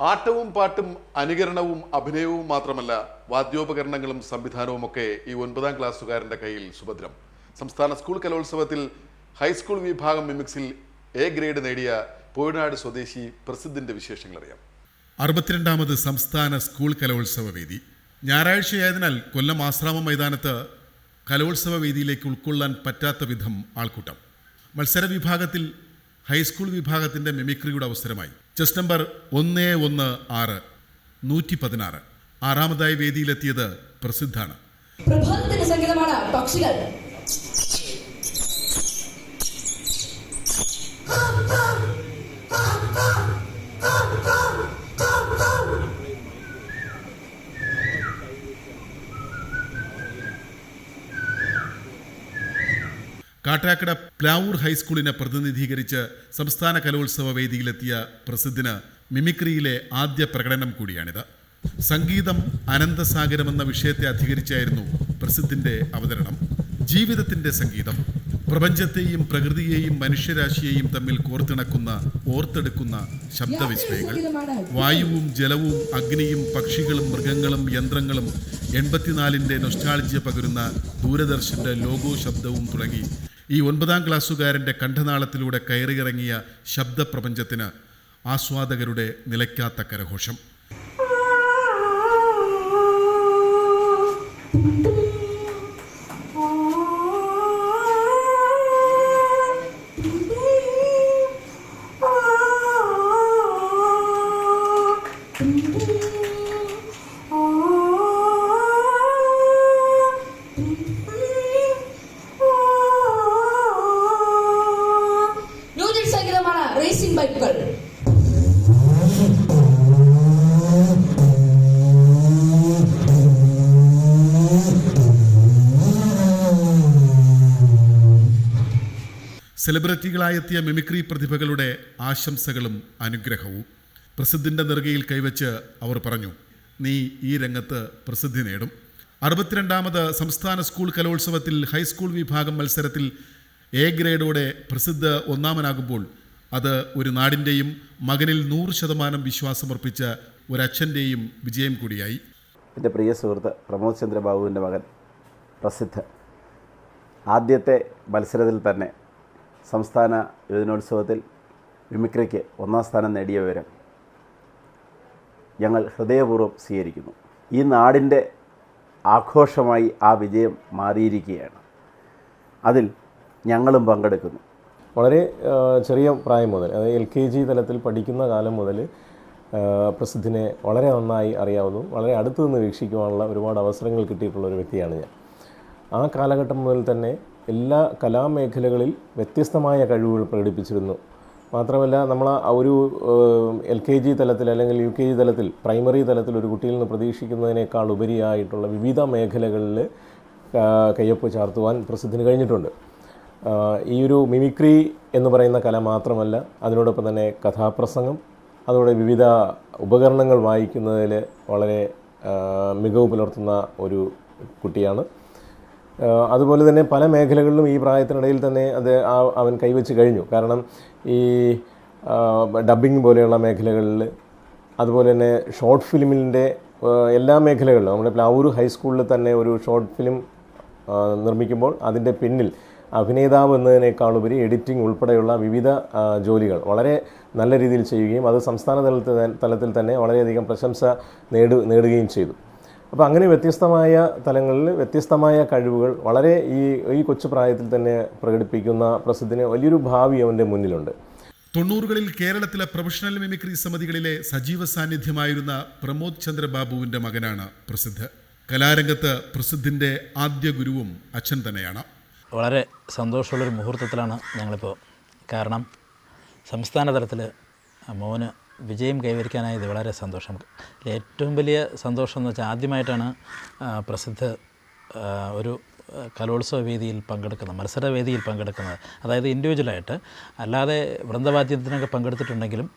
ആട്ടവും പാട്ടും അനുകരണവും അഭിനയവും മാത്രമല്ല വാദ്യോപകരണങ്ങളും സംവിധാനവും ഒക്കെ ഈ ഒൻപതാം ക്ലാസ്സുകാരന്റെ കയ്യിൽ സുഭദ്രം. സംസ്ഥാന സ്കൂൾ കലോത്സവത്തിൽ ഹൈസ്കൂൾ വിഭാഗം മിമിക്സിൽ എ ഗ്രേഡ് നേടിയ പോയനാട് സ്വദേശി പ്രസിദ്ധിന്റെ വിശേഷങ്ങൾ അറിയാം അറുപത്തിരണ്ടാമത് സംസ്ഥാന സ്കൂൾ കലോത്സവ വേദി. ഞായറാഴ്ചയായതിനാൽ കൊല്ലം ആശ്രാമം മൈതാനത്ത് കലോത്സവ വേദിയിലേക്ക് ഉൾക്കൊള്ളാൻ പറ്റാത്ത വിധം ആൾക്കൂട്ടം. മത്സര വിഭാഗത്തിൽ ഹൈസ്കൂൾ വിഭാഗത്തിന്റെ മിമിക്രിയുടെ അവസരമായി. ചെസ് നമ്പർ ഒന്ന് ഒന്ന് ആറ് നൂറ്റി പതിനാറ്. ആറാമതായി വേദിയിലെത്തിയത് പ്രസിദ്ധാണ്. പ്രഭാതത്തിന്റെ സംഗീതമാണ് പക്ഷികൾ. കാട്ടാക്കട പ്ലാവൂർ ഹൈസ്കൂളിനെ പ്രതിനിധീകരിച്ച് സംസ്ഥാന കലോത്സവ വേദിയിലെത്തിയ പ്രസിദ്ധിന് മിമിക്രിയിലെ ആദ്യ പ്രകടനം കൂടിയാണിത്. സംഗീതം അനന്തസാഗരമെന്ന വിഷയത്തെ അധികരിച്ചായിരുന്നു പ്രസിദ്ധിന്റെ അവതരണം. ജീവിതത്തിന്റെ സംഗീതം പ്രപഞ്ചത്തെയും പ്രകൃതിയെയും മനുഷ്യരാശിയെയും തമ്മിൽ കോർത്തിണക്കുന്ന ഓർത്തെടുക്കുന്ന ശബ്ദവിസ്മയങ്ങൾ വായുവും ജലവും അഗ്നിയും പക്ഷികളും മൃഗങ്ങളും യന്ത്രങ്ങളും എൺപത്തിനാലിന്റെ നൊസ്റ്റാൾജിയ പകരുന്ന ദൂരദർശന്റെ ലോഗോ ശബ്ദവും തുടങ്ങി ഈ ഒൻപതാം ക്ലാസ്സുകാരന്റെ കണ്ഠനാളത്തിലൂടെ കയറിയിറങ്ങിയ ശബ്ദപ്രപഞ്ചത്തിന് ആസ്വാദകരുടെ നിലയ്ക്കാത്ത കരഘോഷം. സെലിബ്രിറ്റികളായെത്തിയ മിമിക്രി പ്രതിഭകളുടെ ആശംസകളും അനുഗ്രഹവും പ്രസിദ്ധിന്റെ നെറുകയിൽ കൈവച്ച് അവർ പറഞ്ഞു നീ ഈ രംഗത്ത് പ്രസിദ്ധി നേടും. അറുപത്തിരണ്ടാമത് സംസ്ഥാന സ്കൂൾ കലോത്സവത്തിൽ ഹൈസ്കൂൾ വിഭാഗം മത്സരത്തിൽ എ ഗ്രേഡോടെ പ്രസിദ്ധ ഒന്നാമനാകുമ്പോൾ അത് ഒരു നാടിന്റെയും മകനിൽ നൂറ് ശതമാനം വിശ്വാസമർപ്പിച്ച ഒരച്ഛന്റെയും വിജയം കൂടിയായി. എന്റെ പ്രിയ സുഹൃത്ത് പ്രമോദ് ചന്ദ്രബാബുവിന്റെ മകൻ പ്രസിദ്ധ. ആദ്യത്തെ മത്സരത്തിൽ തന്നെ സംസ്ഥാന യുവജനോത്സവത്തിൽ മിമിക്രിക്ക് ഒന്നാം സ്ഥാനം നേടിയ വിവരം ഞങ്ങൾ ഹൃദയപൂർവം സ്വീകരിക്കുന്നു. ഈ നാടിന്റെ ആഘോഷമായി ആ വിജയം മാറിയിരിക്കുകയാണ്. അതിൽ ഞങ്ങളും പങ്കെടുക്കുന്നു. വളരെ ചെറിയ പ്രായം മുതൽ അതായത് എൽ കെ ജി തലത്തിൽ പഠിക്കുന്ന കാലം മുതൽ പ്രസിദ്ധിനെ വളരെ നന്നായി അറിയാവുന്നു വളരെ അടുത്തു നിന്ന് വീക്ഷിക്കുവാനുള്ള ഒരുപാട് അവസരങ്ങൾ കിട്ടിയിട്ടുള്ള ഒരു വ്യക്തിയാണ് ഞാൻ. ആ കാലഘട്ടം മുതൽ തന്നെ എല്ലാ കലാമേഖലകളിൽ വ്യത്യസ്തമായ കഴിവുകൾ പ്രകടിപ്പിച്ചിരുന്നു. മാത്രമല്ല നമ്മൾ ഒരു എൽ കെ ജി തലത്തിൽ അല്ലെങ്കിൽ യു കെ ജി തലത്തിൽ പ്രൈമറി തലത്തിൽ ഒരു കുട്ടിയിൽ നിന്ന് പ്രതീക്ഷിക്കുന്നതിനേക്കാൾ ഉപരിയായിട്ടുള്ള വിവിധ മേഖലകളിൽ കയ്യൊപ്പ് ചാർത്തുവാൻ പ്രസിദ്ധിന് കഴിഞ്ഞിട്ടുണ്ട്. ഈ ഒരു മിമിക്രി എന്ന് പറയുന്ന കല മാത്രമല്ല അതിനോടൊപ്പം തന്നെ കഥാപ്രസംഗം അതോടെ വിവിധ ഉപകരണങ്ങൾ വായിക്കുന്നതിൽ വളരെ മികവ് പുലർത്തുന്ന ഒരു കുട്ടിയാണ്. അതുപോലെ തന്നെ പല മേഖലകളിലും ഈ പ്രായത്തിനിടയിൽ തന്നെ അത് അവൻ കൈവച്ച് കഴിഞ്ഞു. കാരണം ഈ ഡബ്ബിംഗ് പോലെയുള്ള മേഖലകളിൽ അതുപോലെ തന്നെ ഷോർട്ട് ഫിലിമിന്റെ എല്ലാ മേഖലകളിലും നമ്മുടെ പ്ലാവൂർ ഹൈസ്കൂളിൽ തന്നെ ഒരു ഷോർട്ട് ഫിലിം നിർമ്മിക്കുമ്പോൾ അതിന്റെ പിന്നിൽ അഭിനേതാവ് എന്നതിനേക്കാളുപരി എഡിറ്റിംഗ് ഉൾപ്പെടെയുള്ള വിവിധ ജോലികൾ വളരെ നല്ല രീതിയിൽ ചെയ്യുകയും അത് സംസ്ഥാന തലത്തിൽ തലത്തിൽ തന്നെ വളരെയധികം പ്രശംസ നേടു നേടുകയും ചെയ്തു. അപ്പോൾ അങ്ങനെ വ്യത്യസ്തമായ തലങ്ങളിൽ വ്യത്യസ്തമായ കഴിവുകൾ വളരെ ഈ ഈ കൊച്ചു പ്രായത്തിൽ തന്നെ പ്രകടിപ്പിക്കുന്ന പ്രസിദ്ധിന് വലിയൊരു ഭാവി അവന്റെ മുന്നിലുണ്ട്. തൊണ്ണൂറുകളിൽ കേരളത്തിലെ പ്രൊഫഷണൽ മിമിക്രി സമിതികളിലെ സജീവ സാന്നിധ്യമായിരുന്ന പ്രമോദ് ചന്ദ്രബാബുവിന്റെ മകനാണ് പ്രസിദ്ധ്. കലാരംഗത്ത് പ്രസിദ്ധിന്റെ ആദ്യ ഗുരുവും അച്ഛൻ തന്നെയാണ്. വളരെ സന്തോഷമുള്ളൊരു മുഹൂർത്തത്തിലാണ് ഞങ്ങളിപ്പോൾ കാരണം സംസ്ഥാന തലത്തിൽ മോന് വിജയം കൈവരിക്കാനായത് വളരെ സന്തോഷം. ഏറ്റവും വലിയ സന്തോഷം എന്ന് വെച്ചാൽ ആദ്യമായിട്ടാണ് പ്രസിദ്ധ ഒരു കലോത്സവ വേദിയിൽ പങ്കെടുക്കുന്നത് മത്സര വേദിയിൽ പങ്കെടുക്കുന്നത്. അതായത് ഇൻഡിവിജ്വലായിട്ട് അല്ലാതെ വൃന്ദവാദ്യത്തിനൊക്കെ പങ്കെടുത്തിട്ടുണ്ടെങ്കിലും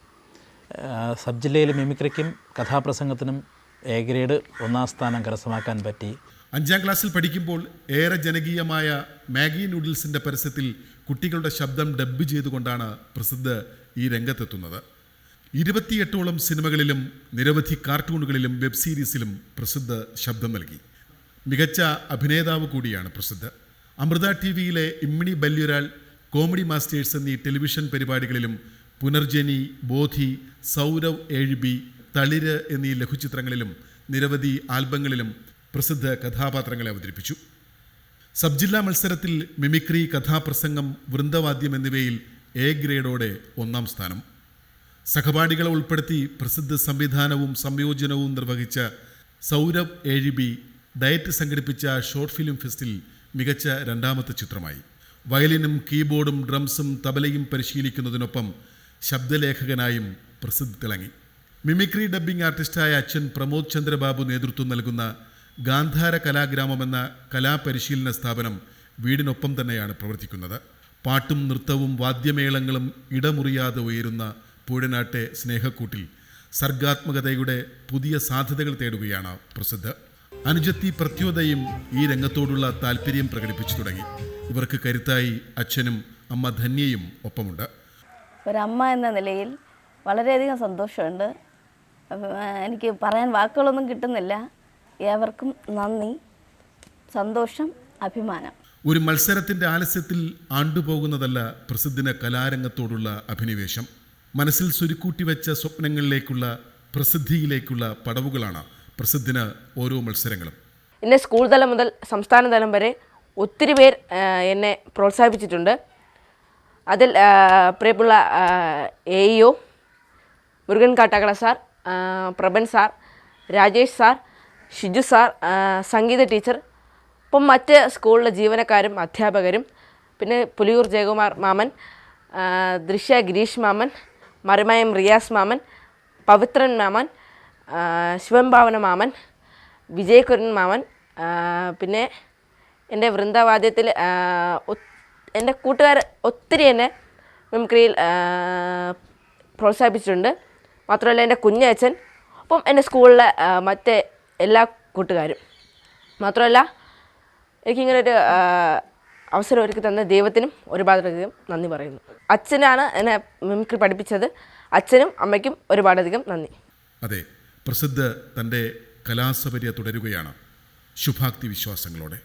സബ് ജില്ലയിൽ മിമിക്രിക്കും കഥാപ്രസംഗത്തിനും എ ഗ്രേഡ് ഒന്നാം സ്ഥാനം കരസ്ഥമാക്കാൻ പറ്റി. അഞ്ചാം ക്ലാസ്സിൽ പഠിക്കുമ്പോൾ ഏറെ ജനകീയമായ മാഗി നൂഡിൽസിന്റെ പരസ്യത്തിൽ കുട്ടികളുടെ ശബ്ദം ഡബ്ബ് ചെയ്തുകൊണ്ടാണ് പ്രസിദ്ധ ഈ രംഗത്തെത്തുന്നത്. ഇരുപത്തിയെട്ടോളം സിനിമകളിലും നിരവധി കാർട്ടൂണുകളിലും വെബ് സീരീസിലും പ്രസിദ്ധ ശബ്ദം നൽകി. മികച്ച അഭിനേതാവ് കൂടിയാണ് പ്രസിദ്ധ. അമൃത ടി വിയിലെ ഇമ്മിണി ബല്യുരാൾ കോമഡി മാസ്റ്റേഴ്സ് എന്നീ ടെലിവിഷൻ പരിപാടികളിലും പുനർജനി ബോധി സൗരവ് ഏഴുബി തളിര് എന്നീ ലഘുചിത്രങ്ങളിലും നിരവധി ആൽബങ്ങളിലും പ്രസിദ്ധ കഥാപാത്രങ്ങളെ അവതരിപ്പിച്ചു. സബ് ജില്ലാ മത്സരത്തിൽ മിമിക്രി കഥാപ്രസംഗം വൃന്ദവാദ്യം എന്നിവയിൽ എ ഗ്രേഡോടെ ഒന്നാം സ്ഥാനം. സഹപാഠികളെ ഉൾപ്പെടുത്തി പ്രസിദ്ധ സംവിധാനവും സംയോജനവും നിർവഹിച്ച സൗരഭ് ഏഴിബി ഡയറ്റ് സംഘടിപ്പിച്ച ഷോർട്ട് ഫിലിം ഫെസ്റ്റിൽ മികച്ച രണ്ടാമത്തെ ചിത്രമായി. വയലിനും കീബോർഡും ഡ്രംസും തബലയും പരിശീലിക്കുന്നതിനൊപ്പം ശബ്ദലേഖകനായും പ്രസിദ്ധി തിളങ്ങി. മിമിക്രി ഡബ്ബിംഗ് ആർട്ടിസ്റ്റായ അച്ഛൻ പ്രമോദ് ചന്ദ്രബാബു നേതൃത്വം നൽകുന്ന ഗാന്ധാര കലാഗ്രാമം എന്ന കലാപരിശീലന സ്ഥാപനം വീടിനൊപ്പം തന്നെയാണ് പ്രവർത്തിക്കുന്നത്. പാട്ടും നൃത്തവും വാദ്യമേളങ്ങളും ഇടമുറിയാതെ ഉയരുന്ന പൂഴനാട്ടെ സ്നേഹക്കൂട്ടിൽ സർഗാത്മകതയുടെ പുതിയ സാധ്യതകൾ തേടുകയാണ് പ്രസിദ്ധ. അനുജത്തി പ്രത്യോദയും ഈ രംഗത്തോടുള്ള താല്പര്യം പ്രകടിപ്പിച്ചു തുടങ്ങി. ഇവർക്ക് കരുത്തായി അച്ഛനും അമ്മ ധന്യയും ഒപ്പമുണ്ട്. ഒരമ്മ എന്ന നിലയിൽ വളരെയധികം സന്തോഷമുണ്ട്. എനിക്ക് പറയാൻ വാക്കുകളൊന്നും കിട്ടുന്നില്ല. ഏവർക്കും നന്ദി സന്തോഷം അഭിമാനം. ഒരു മത്സരത്തിന്റെ ആലസ്യത്തിൽ ആണ്ടുപോകുന്നതല്ല പ്രസിദ്ധിന് കലാരംഗത്തോടുള്ള അഭിനിവേശം. മനസ്സിൽ സ്വരുക്കൂട്ടി വെച്ച സ്വപ്നങ്ങളിലേക്കുള്ള പ്രസിദ്ധിയിലേക്കുള്ള പടവുകളാണ് പ്രസിദ്ധിന് ഓരോ മത്സരങ്ങളും. എന്നെ സ്കൂൾ തലം മുതൽ സംസ്ഥാന തലം വരെ ഒത്തിരി പേർ എന്നെ പ്രോത്സാഹിപ്പിച്ചിട്ടുണ്ട്. അതിൽ പ്രിയപ്പുള്ള A E O Murugan Kattakada sir Prabhan sir Rajesh sir Shiju sir Sangeetha teacher ഇപ്പം മറ്റ് സ്കൂളിലെ ജീവനക്കാരും അധ്യാപകരും പിന്നെ പുലിയൂർ ജയകുമാർ മാമൻ ദൃശ്യ ഗിരീഷ് മാമൻ മറിമയം റിയാസ് മാമൻ പവിത്രൻ മാമൻ ശിവംഭാവന മാമൻ വിജയകുരൻ മാമൻ പിന്നെ എന്റെ വൃന്ദവാദ്യത്തിൽ എന്റെ കൂട്ടുകാർ ഒത്തിരി എന്നെ മിമിക്രിയിൽ പ്രോത്സാഹിപ്പിച്ചിട്ടുണ്ട്. മാത്രമല്ല എന്റെ കുഞ്ഞച്ഛൻ ഒപ്പം എന്റെ സ്കൂളിലെ മറ്റേ എല്ലാ കൂട്ടുകാരും. മാത്രമല്ല എനിക്കിങ്ങനെ ഒരു ആ, അവസരം ഒരുക്കി തന്ന ദൈവത്തിനും ഒരുപാടധികം നന്ദി പറയുന്നു. അച്ഛനാണ് എന്നെ മിമിക്രി പഠിപ്പിച്ചത്. അച്ഛനും അമ്മയ്ക്കും ഒരുപാടധികം നന്ദി. അതെ പ്രസിദ്ധ തന്റെ കലാസപര്യ തുടരുകയാണ് ശുഭാക്തി വിശ്വാസങ്ങളോടെ.